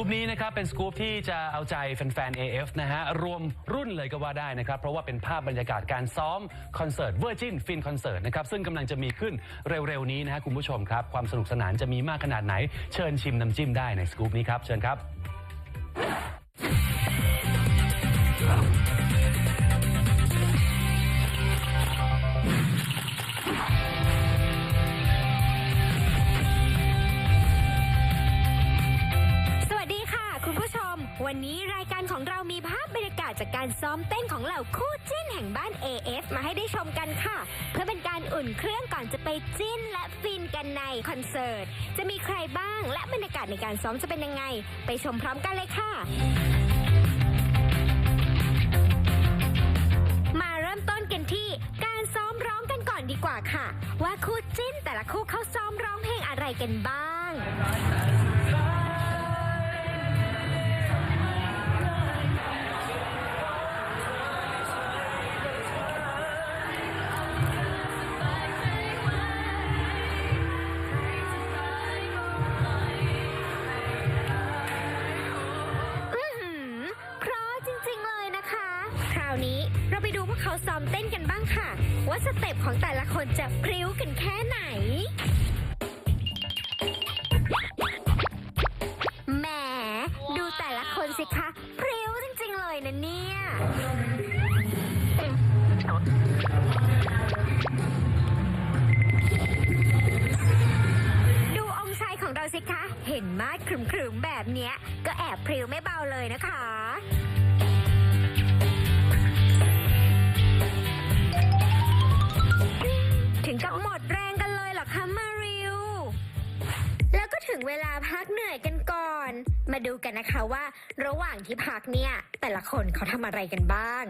กู๊ปนี้นะครับเป็นสกู๊ปที่จะเอาใจแฟนๆ AF นะฮะรวมรุ่นเลยก็ว่าได้นะครับ เพราะว่าเป็นภาพบรรยากาศการซ้อมคอนเสิร์ตเวอร์จินฟินคอนเสิร์ตนะครับ ซึ่งกำลังจะมีขึ้นเร็วๆ นี้นะฮะคุณผู้ชมครับ ความสนุกสนานจะมีมากขนาดไหน เชิญชิมน้ำจิ้มได้ในสกู๊ปนี้ครับ เชิญครับ วันนี้รายการของเรามีภาพบรรยากาศจากการซ้อมเต้นของเหล่าคู่จิ้นแห่งบ้าน AF มาให้ได้ชมกันค่ะ เพื่อเป็นการอุ่นเครื่องก่อนจะไปจิ้นและฟินกันในคอนเสิร์ต จะมีใครบ้างและบรรยากาศในการซ้อมจะเป็นยังไง ไปชมพร้อมกันเลยค่ะ มาเริ่มต้นกันที่การซ้อมร้องกันก่อนดีกว่าค่ะ ว่าคู่จิ้นแต่ละคู่เขาซ้อมร้องเพลงอะไรกันบ้าง ว่าสเต็ปของแต่ละคนจะพริ้วกันแค่ไหน แหม ดูแต่ละคนสิคะ พริ้วจริงๆเลยนะเนี่ย ดูองค์ชายของเราสิคะ เห็นมาดขรึมๆแบบเนี้ย ก็แอบพริ้วไม่เบาเลยนะคะ มาดูกันนะคะว่า ระหว่างที่พักเนี่ย แต่ละคนเขาทำอะไรกันบ้าง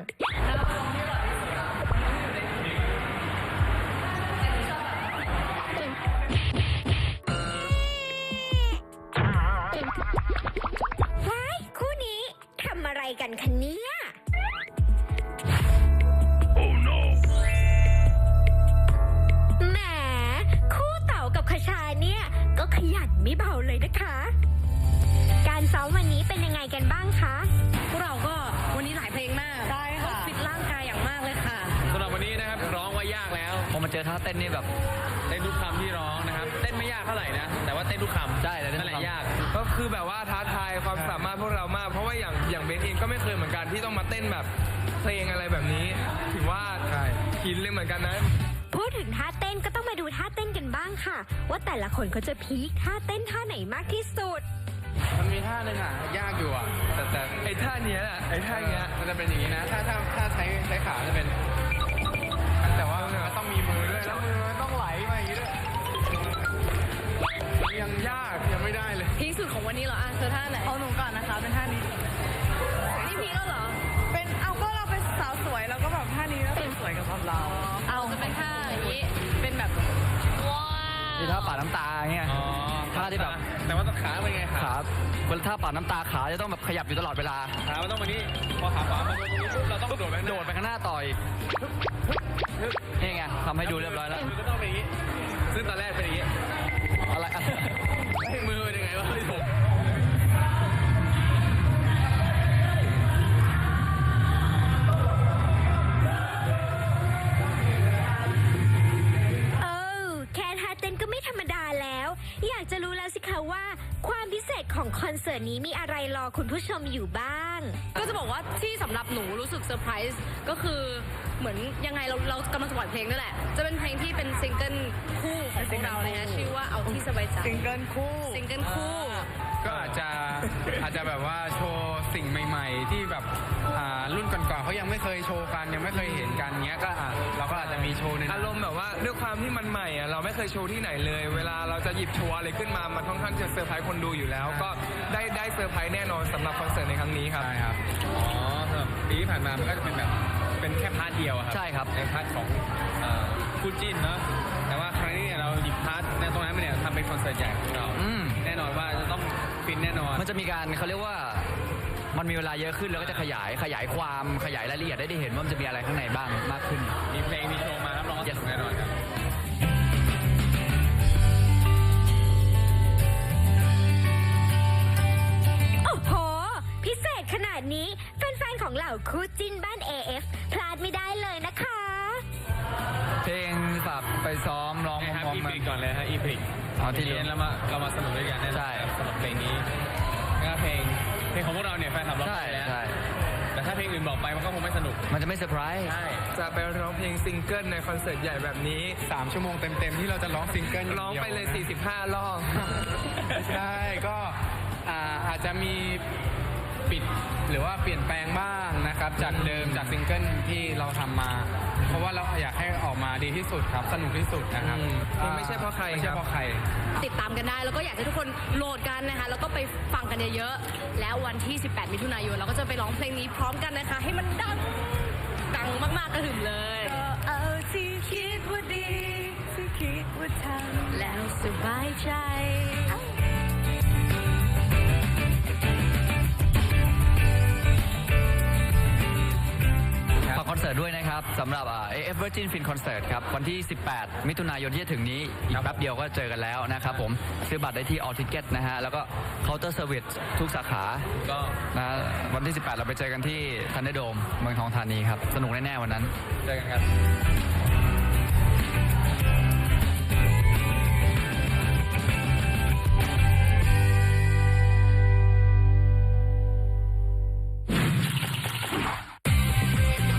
ว้ายคู่นี้ทำอะไรกันคะเนี่ย แหมคู่เต่ากับขชาเนี่ย ก็ขยันไม่เบาเลยนะคะ การซ้อมวันนี้เป็นยังไงกันบ้างคะ พวกเราก็วันนี้หลายเพลงมากใช่ค่ะฟิตร่างกายอย่างมากเลยค่ะสำหรับวันนี้นะครับร้องว่ายากแล้วพอมาเจอท่าเต้นนี่แบบเต้นทุกคำที่ร้องนะครับ เต้นไม่ยากเท่าไหร่นะ แต่ว่าเต้นทุกคำใช่แต่เต้นทุนั่นกแหคำละยาก ก็คือแบบว่าท้าทายความสามารถพวกเรามาก เพราะว่าอย่างอย่างเบนเองก็ไม่เคยเหมือนกันที่ต้องมาเต้นแบบเพลงอะไรแบบนี้ ถือว่าหินเลยเหมือนกันนะพูดถึงท่าเต้นก็ต้องมาดูท่าเต้นกันบ้างค่ะ ว่าแต่ละคนเขาจะพีคท่าเต้นท่าไหนมากที่สุด มันมีท่าหนึ่งอะ ยากอยู่อะ แต่แต่ไอ้ท่าเนี้ยแหละไอ้ท่าเนี้ย มันจะเป็นอย่างนี้นะ ถ้าถ้าถ้าใช้ใช้ขาจะเป็น แต่ว่ามันต้องมีมือด้วยแล้วมือมันต้องไหลมาอย่างนี้ด้วยยังยากยังไม่ได้เลย พีคสุดของวันนี้เหรออะเธอท่าไหนเอาหนูก่อนนะคะ เป็นท่านี้ นี่พีคแล้วเหรอ เป็นเอาก็เราเป็นสาวสวยแล้วก็แบบท่านี้ก็เป็นสวยกับเราเอาจะเป็นท่าอย่างนี้ เป็นแบบว้าวนี่ท่าปาดน้ำตาเงี้ยอ๋อท่าที่แบบ แต่ว่าต้องขาเป็นไงขาขาเวลาท่าปาดน้ำตาขาจะต้องแบบขยับอยู่ตลอดเวลา ขามันต้องมานี่พอขาขวามาโดนตรงนี้ปุ๊บเราต้องโดดไปข้างหโดน้าดไปข้างหน้าต่อยนี่ไงทำให้ดูเรียบร้อยแล้ว มือก็ต้องเป็นอย่างนี้ ซึ่งตอนแรกเป็นอย่างนี้ ของคอนเสิร์ตนี้มีอะไรรอคุณผู้ชมอยู่บ้าง ก็จะบอกว่าที่สำหรับหนูรู้สึกเซอร์ไพรส์ก็คือเหมือนยังไงเราเรากำลังจะปล่อยเพลงนั่นแหละ จะเป็นเพลงที่เป็นซิงเกิลคู่ของพวกเราเลยนะชื่อว่าเอาที่สบายใจซิงเกิลคู่ซิงเกิลคู่ ก็อาจจะอาจจะแบบว่าโชว์สิ่งใหม่ ๆ ที่แบบอ่ารุ่นก่อนๆเขายังไม่เคยโชว์กันยังไม่เคยเห็นกันเงี้ยก็อะเราก็อาจจะมีโชว์ในอารมณ์แบบว่าด้วยความที่มันใหม่อะเราไม่เคยโชว์ที่ไหนเลย เวลาเราจะหยิบโชว์อะไรขึ้นมามันค่อนข้างจะเซอร์ไพรส์คนดูอยู่แล้ว ก็ได้ได้เซอร์ไพรส์แน่นอนสำหรับคอนเสิร์ตในครั้งนี้ครับ ใช่ครับ อ๋อสำหรับปีที่ผ่านมา มันก็จะเป็นแบบ เป็นแค่พาร์ทเดียวอะครับ ใช่ครับ ในพาร์ทของเอ่อคู่จิ้นเนาะ แต่ว่าครั้งนี้เนี่ยเราหยิบพาร์ทในตรงนั้นมาเนี่ยทำเป็นคอนเสิร์ตใหญ่ของเรา อืมินแน่นอน มันจะมีการเขาเรียกว่ามันมีเวลาเยอะขึ้นแล้วก็จะขยายขยายความขยายรายละเอียดได้ได้เห็นว่ามันจะมีอะไรข้างในบ้างมากขึ้น มีเพลงมีโชว์มาครับรองสนุกแน่นอนครับโอ้โห พิเศษขนาดนี้ แฟนๆ ของเหล่าคู่จิ้นบ้าน AF เพ งฝากไปซ้อมร้องนะครับพร้อมอีๆกัพินกก่อนเลยฮะอีพิกเอาที่เรียนแล้วมาเรามาสนุกด้วยกันแน่นอนใช่สำหรับเพลงนี้ก็เพลงเพลงของพวกเราเนี่ยแฟนคลับร้องใช่ไปแล้วใช่แต่ถ้าเพลงอื่นบอกไปมันก็คงไม่สนุกมันจะไม่เซอร์ไพรส์ ใช่จะไปร้องเพลงซิงเกิลในคอนเสิร์ตใหญ่แบบนี้สามชั่วโมงเต็มๆ ที่เราจะร้องซิงเกิลร้องไปเลย ดีวนะ45 รอบ ใช่ก็อ่าอาจจะมีปิดหรือว่าเปลี่ยนแปลงบ้างนะครับ จากเดิมจากซิงเกิลที่เราทำมา อยากให้ออกมาดีที่สุดครับ สนุกที่สุดนะครับอืมไม่ใช่เพราะใครไม่ใช่ครับเพราะใคร ติดตามกันได้แล้วก็อยากให้ทุกคนโหลดกันนะคะ แล้วก็ไปฟังกันเยอะๆแล้ววันที่ 18 มิถุนายนเราก็จะไปร้องเพลงนี้พร้อมกันนะคะ ให้มันดังดังมากๆกระหึ่มเลยเอาที่คิดว่าดีที่คิดว่าทำแล้วสบายใจ สิร์ตด้วยนะครับสำหรับอ่า AF Virgin Fin Concert ครับ วันที่ 18 มิถุนายนที่จะถึงนี้ อีกแป๊บเดียวก็เจอกันแล้วนะครับผม ซื้อบัตรได้ที่ All Ticket นะฮะ แล้วก็ Counter Service ทุกสาขา ก็นะวันที่ 18 เราไปเจอกันที่ทันเดโดมเมืองทองธานีครับ สนุกแน่ ๆ วันนั้น เจอกันครับ